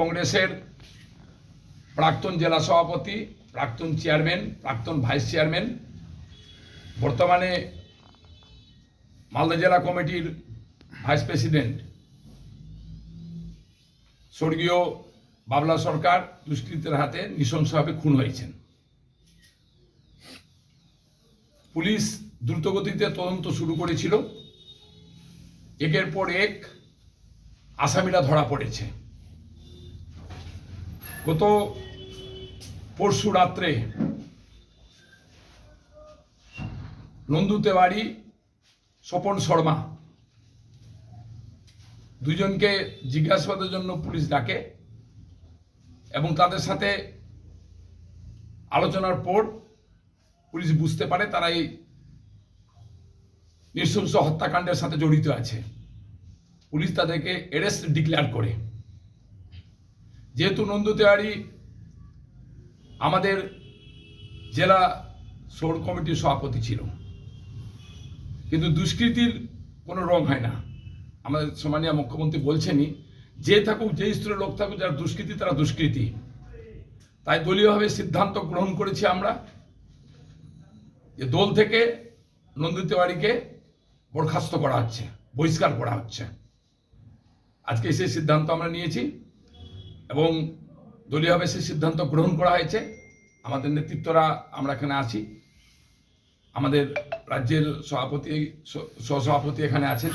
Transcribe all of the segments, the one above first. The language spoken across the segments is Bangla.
কংগ্রেসের প্রাক্তন জেলা সভাপতি, প্রাক্তন চেয়ারম্যান, প্রাক্তন ভাইস চেয়ারম্যান, বর্তমানে মালদা জেলা কমিটির ভাইস প্রেসিডেন্ট, স্বর্গীয় বাবলা সরকার দুষ্কৃতের হাতে নৃশংসভাবে খুন হয়েছেন। পুলিশ দ্রুতগতিতে তদন্ত শুরু করেছিল। একের পর এক আসামিরা ধরা পড়েছে। গত পরশু রাত্রে নন্দুতে বাড়ি স্বপন শর্মা দুজনকে জিজ্ঞাসাবাদের জন্য পুলিশ ডাকে এবং তাদের সাথে আলোচনার পর পুলিশ বুঝতে পারে তারা এই নৃশংস হত্যাকাণ্ডের সাথে জড়িত আছে। পুলিশ তাদেরকে অ্যারেস্ট ডিক্লেয়ার করে। যেহেতু নন্দুতেয়ারি আমাদের জেলা সৌর কমিটির সভাপতি ছিল, কিন্তু দুষ্কৃতির কোনো রং হয় না। আমাদের সম্মানীয় মুখ্যমন্ত্রী বলছেনই, যে থাকুক, যে স্তরের লোক থাকুক, যারা দুষ্কৃতি, তারা দুষ্কৃতি। তাই দলীয়ভাবে সিদ্ধান্ত গ্রহণ করেছি আমরা যে দল থেকে নন্দিতেওয়ারিকে বরখাস্ত করা হচ্ছে, বহিষ্কার করা হচ্ছে। আজকে সেই সিদ্ধান্ত আমরা নিয়েছি। এবং দলীয়ভাবে সেই সিদ্ধান্ত গ্রহণ করা হয়েছে। আমাদের নেতৃত্বরা আমরা এখানে আছি। আমাদের রাজ্যের সভাপতি সহসভাপতি এখানে আছেন।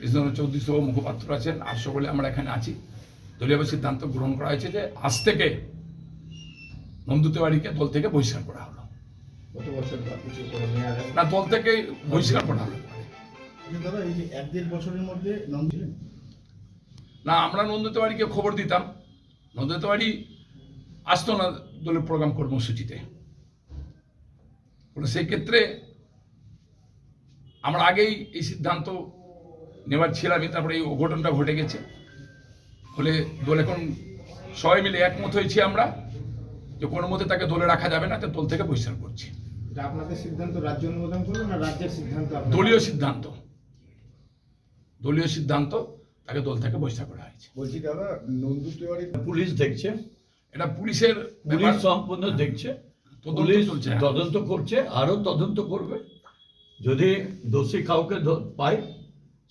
কৃষ্ণ চৌধুরী সহ মুখপাত্র আছেন। আর সকলে আমরা এখানে আছি। দলীয়ভাবে সিদ্ধান্ত গ্রহণ করা হয়েছে যে আজ থেকে নন্দুতেবাড়িকে দল থেকে বহিষ্কার করা হলো। না দল থেকে বহিষ্কার করা হলো। না আমরা নন্দিতবাড়িকে খবর দিতাম। নন্দিতবাড়ি আসতো না দলের প্রোগ্রাম কর্মসূচিতে। সেই ক্ষেত্রে আমরা আগেই এই সিদ্ধান্ত নেওয়ার ছিলামই তারপরে এই অঘটনটা ঘটে গেছে। ফলে দল এখন সবাই মিলে একমত হয়েছি আমরা যে কোনো মতে তাকে দলে রাখা যাবে না দল থেকে বহিষ্কার করছি। আপনাদের সিদ্ধান্ত রাজ্য অনুমোদন করল না রাজ্যের সিদ্ধান্ত দলীয় সিদ্ধান্ত। দলীয় সিদ্ধান্ত তাকে দল থেকে বহিষ্কার করা হয়েছে। বলছি দাদা নন্দুতেওয়ারি পুলিশ দেখছে। এটা পুলিশের পুলিশ ব্যাপার। সম্পূর্ণ দেখছে। তদন্ত পুলিশ চলছে। তদন্ত করছে আরও তদন্ত করবে। যদি দোষী কাউকে পায়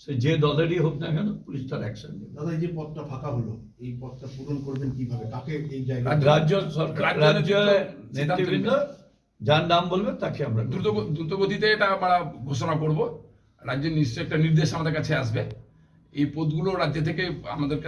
সে যে দলেরই হোক না কেন পুলিশ তার অ্যাকশন নেবে। দাদা এই যে পদটা ফাঁকা হলো এই পদটা পূরণ করবেন কীভাবে? কাকে এই জায়গায় রাজ্য সরকার রাজ্য নেতৃবৃন্দ যার নাম বলবে তাকে আমরা দ্রুত দ্রুতগতিতে এটা আমরা ঘোষণা করব। রাজ্যের নিশ্চয়ই একটা নির্দেশ আমাদের কাছে আসবে। এই পদগুলো রাজ্য থেকে আমাদের কাছে